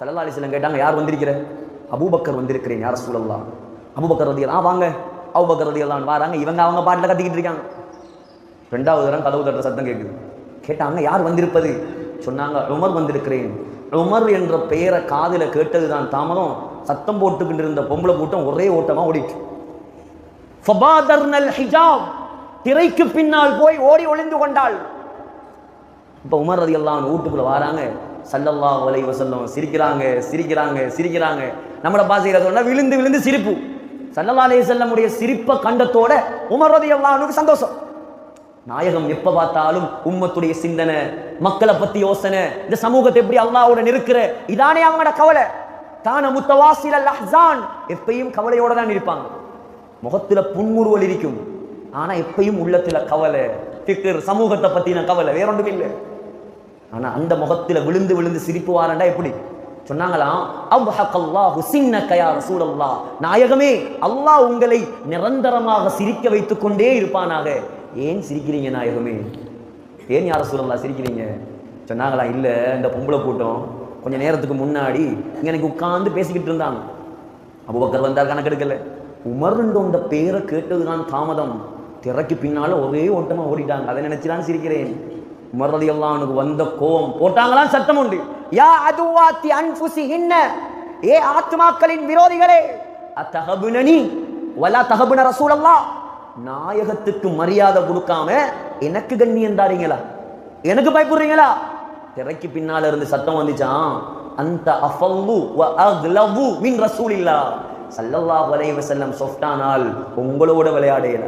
சல்லா அலிஸ்லம் கேட்டாங்க யார் வந்திருக்கிற? அபூபக்கர் வந்திருக்கிறேன் யார் சூழல்லா அபூபக்கர் ரதியல் ஆ வாங்க. அபூபக்கர் ரதியல்லான் வராங்க இவங்க அவங்க பாட்டில் கத்திக்கிட்டு இருக்காங்க. ரெண்டாவது தரம் கதவு தட்டுற சத்தம் கேட்குது கேட்டாங்க யார் வந்திருப்பது? சொன்னாங்க உமர் வந்திருக்கிறேன். உமர் என்ற பெயரை காதில கேட்டதுதான் தாமதம். சத்தம் போட்டுக்கிட்டு இருந்த பொம்பளை கூட்டம் ஒரே ஓட்டமாக ஓடிட்டு. ஹிஜாப். திரைக்கு பின்னால் போய் ஓடி ஒளிந்து கொண்டாள். இப்போ உமர் ரதி எல்லாம் வீட்டுக்குள்ள வராங்க. சல்லல்லா அலைஹி வசல்லம் சிரிக்கிறாங்க சிரிக்கிறாங்க சிரிக்கிறாங்க. நம்மளை பாசிக்கிற சொன்னா விழுந்து விழுந்து சிரிப்பு. சல்லல்லா அலைஹி செல்லமுடைய சிரிப்பை கண்டத்தோட உமர் ரதி சந்தோஷம். நாயகம் எப்ப பார்த்தாலும் உம்மத்துடைய சிந்தனை மக்களை பத்தி யோசனை இந்த சமூகத்தை எப்படி அல்லாஹ்வுடன் இருக்கிற இதானே அவங்களோட கவலை. தான முத்தவாசில அல் அஹ்ஸான் எப்பயும் கவலையோட தான் இருப்பாங்க. முகத்துல புன்முறுவல் இருக்கும். ஆனா எப்பயும் உள்ளத்துல கவலை ஃபிக்ர் சமூகத்தை பத்தின கவலை வேற ஒன்றும் இல்லை ஆனால் அந்த முகத்தில் விழுந்து விழுந்து சிரிப்பு வாரண்டா எப்படி? சொன்னாங்களாம் அல்லாஹு சின்னக்க யா நாயகமே அல்லாஹ் உங்களை நிரந்தரமாக சிரிக்க வைத்துக் கொண்டே இருப்பானாக. ஏன் சிரிக்கிறீங்க நாயகமே? ஏன் யார ரசூலல்லாஹ் சிரிக்கிறீங்க? சொன்னாங்களா இல்லை இந்த பொம்பளை கூட்டம் கொஞ்சம் நேரத்துக்கு முன்னாடி இங்கே எனக்கு உட்காந்து பேசிக்கிட்டு இருந்தாங்க. அபுபக்கர் வந்தார் கணக்கெடுக்கல உமர்ன்ற அந்த பேரை கேட்டதுதான் தாமதம். திரைக்கு பின்னால ஒரே ஓட்டமாக ஓடிட்டாங்க. அதை நினைச்சுதான் சிரிக்கிறேன். உமர் ரலியல்லாஹு அன்ஹு வந்த கோவம் போட்டாங்களாம் சத்தம் உண்டு. யா அதுவாத்தி அன்புசி ஹின்ன ஏ ஆத்மாக்களின் விரோதிகளே அத்தஹபுனனி வலா தகபுன ரசூலல்லா. நாயகத்துக்கு மரியாதை கொடுக்காம எனக்கு கண்ணியம் தாரீங்களா எனக்கு பயப்படுறீங்களா? திரைக்கு பின்னால இருந்து சத்தம் வந்துச்சான் அந்த அஃபல்லு வ அக்லவு மின் ரசூலில்லா. ஸல்லல்லாஹு அலைஹி வஸல்லம் சொஃப்டானால் உங்களோட விளையாடையில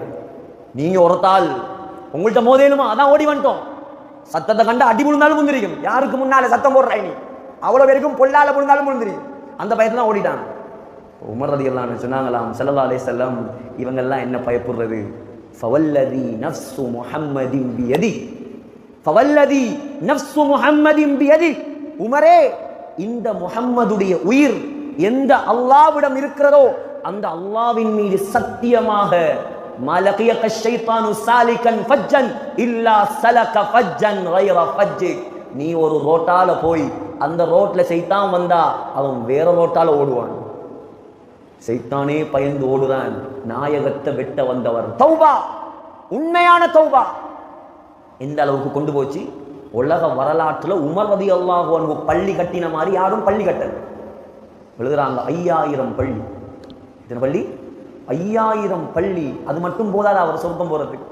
நீங்க ஒருத்தால் உங்கள்கிட்ட மோதேலுமா? அதான் ஓடி வந்துட்டோம். சத்தத்தை கண்டு அடி விழுந்தாலும் முந்திரிக்கும் யாருக்கு முன்னால சத்தம் போடுறாய் நீ அவ்வளவு பேருக்கும் பொல்லால விழுந்தாலும் முந்திரிக்கும் அந்த பயத்துல உமர் உமர் எல்லாம் சொன்னாங்களாம் ஸல்லல்லாஹு செல்லம் வஸல்லம் இவங்கெல்லாம் என்ன பயப்படுறது? ஃபவல்லதி நஃப்சு முஹம்மதின் பியதி. ஃபவல்லதி நஃப்சு முஹம்மதின் பியதி. உமரே இந்த முஹம்மதுடைய உயிர் எந்த அல்லாவிடம் இருக்கிறதோ அந்த அல்லாவின் மீது சத்தியமாக மலகியக ஷைத்தானு சாலிகன் ஃபஜ்ஜன் இல்லா சலக ஃபஜ்ஜன் கைர ஃபஜ்ஜிக் நீ ஒரு ரோட்டால போய் அந்த ரோட்ல சைத்தான் வந்தா அவன் வேற ரோட்டால ஓடுவான். சைத்தானே பயந்து ஓடுறான். நாயகத்தை வெட்ட வந்தவர். தௌபா! உண்மையான தௌபா! எந்த அளவுக்கு கொண்டு போச்சு? உலக வரலாற்றில் உமர் ரதி அல்லாஹு பள்ளி கட்டின மாதிரி யாரும் பள்ளி கட்டல. எழுதுறாங்க ஐயாயிரம் பள்ளி. இத்தனை பள்ளி? ஐயாயிரம் பள்ளி அது மட்டும் போதாது அவர் சொர்க்கம் போறதுக்கு.